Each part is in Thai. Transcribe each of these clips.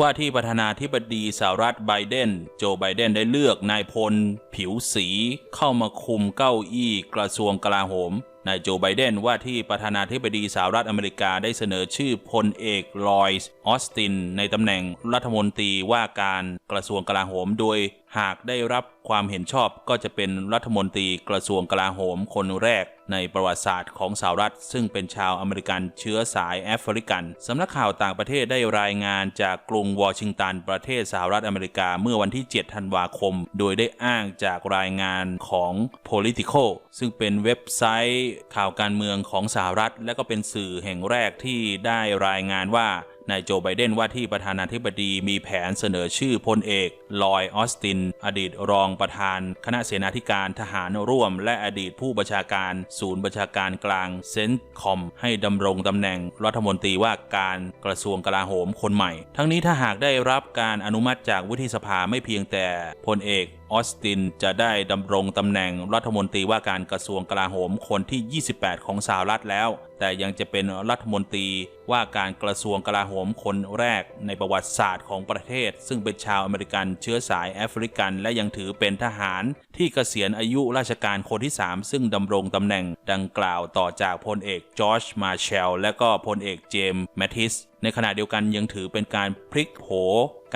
ว่าที่ประธานาธิบดีสหรัฐไบเดน โจไบเดนได้เลือกนายพล ผิวสี เข้ามาคุมเก้าอี้กระทรวงกลาโหม นายโจไบเดนว่าที่ประธานาธิบดีสหรัฐอเมริกาได้เสนอชื่อพลเอกลอยส์ออสติน ในตำแหน่งรัฐมนตรีว่าการกระทรวงกลาโหม โดยหากได้รับความเห็นชอบก็จะเป็นรัฐมนตรีกระทรวงกลาโหมคนแรกในประวัติศาสตร์ของสหรัฐ ซึ่งเป็นชาวอเมริกันเชื้อสายแอฟริกัน สำนักข่าวต่างประเทศได้รายงานจากกรุงวอชิงตันประเทศสหรัฐอเมริกาเมื่อวันที่ 7 ธันวาคม โดยได้อ้างจากรายงานของ Politico ซึ่งเป็นเว็บไซต์ข่าวการเมืองของสหรัฐ และก็เป็นสื่อแห่งแรกที่ได้รายงานว่านายโจไบเดนว่าที่ประธานาธิบดีมีแผนเสนอชื่อพลเอกลอยออสติน อดีตรองประธาน คณะเสนาธิการทหารร่วม และอดีตผู้บัญชาการ ศูนย์บัญชาการกลางเซนต์คอม ให้ดำรงตำแหน่งรัฐมนตรีว่าการกระทรวงกลาโหมคนใหม่ ทั้งนี้ถ้าหากได้รับการอนุมัติจากวุฒิสภาไม่เพียงแต่พลเอก ออสตินจะได้ดำรงตำแหน่งรัฐมนตรีว่าการกระทรวงกลาโหมคนที่ 28 ของสหรัฐแล้ว แต่ยังจะเป็นรัฐมนตรีว่าการกระทรวงกลาโหมคนแรกในประวัติศาสตร์ของประเทศ ซึ่งเป็นชาวอเมริกันเชื้อสายแอฟริกัน และยังถือเป็นทหารที่เกษียณอายุราชการคนที่ 3 ซึ่งดำรงตำแหน่งดังกล่าวต่อจากพลเอกจอร์จมาเชลและก็พลเอกเจมส์แมทิส ในขณะเดียวกันยังถือเป็นการพลิกโผ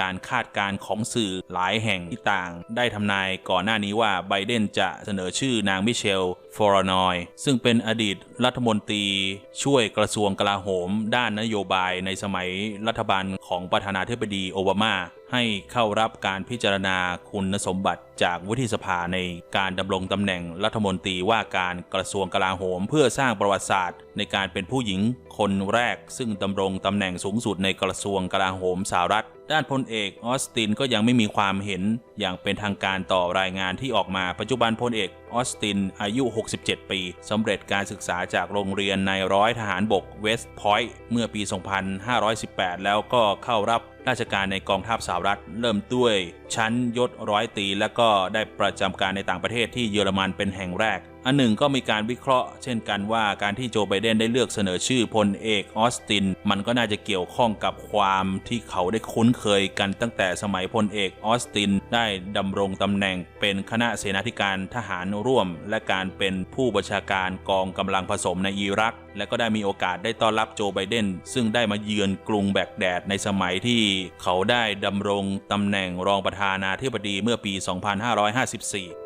การคาดการณ์ของสื่อหลายแห่งที่ต่าง ได้ทำนายก่อนหน้านี้ว่าไบเดนจะเสนอชื่อนางมิเชล ฟอร์นอย ซึ่งเป็นอดีตรัฐมนตรี ช่วยกระทรวงกลาโหม ด้านนโยบายในสมัยรัฐบาลของประธานาธิบดีโอบามา ให้เข้ารับการพิจารณาคุณสมบัติจากวุฒิสภาในการดำรงตำแหน่งรัฐมนตรีว่าการกระทรวงกลาโหม เพื่อสร้างประวัติศาสตร์ ในการเป็นผู้หญิงคนแรก ซึ่งดำรงตำแหน่งสูงสุดในกระทรวงกลาโหมสหรัฐด้านพลเอกออสตินก็ยังไม่มีความเห็นอย่างเป็นทางการต่อรายงานที่ออกมาปัจจุบันพลเอกออสตินอายุ 67 ปีสำเร็จการศึกษาจากโรงเรียนในร้อยทหารบกเวสต์พอยต์เมื่อปี 2518 แล้วก็เข้ารับราชการในกองทัพสหรัฐ เริ่มด้วยชั้นยศร้อยตี และก็ได้ประจำการในต่างประเทศที่เยอรมันเป็นแห่งแรก อันหนึ่งก็มีการวิเคราะห์ เช่นกันว่าการที่โจไบเดนได้เลือกเสนอชื่อพลเอกออสติน มันก็น่าจะเกี่ยวข้องกับความที่เขาได้คุ้นเคยกันตั้งแต่สมัยพลเอกออสตินได้ดำรงตำแหน่งเป็นคณะเสนาธิการทหารร่วม และการเป็นผู้บัญชาการกองกำลังผสมในอิรัก และก็ได้มีโอกาสได้ต้อนรับโจไบเดนซึ่งได้มาเยือนกรุงแบกแดดในสมัยที่เขาได้ดำรงตำแหน่งรองประธานาธิบดีเมื่อปี 2554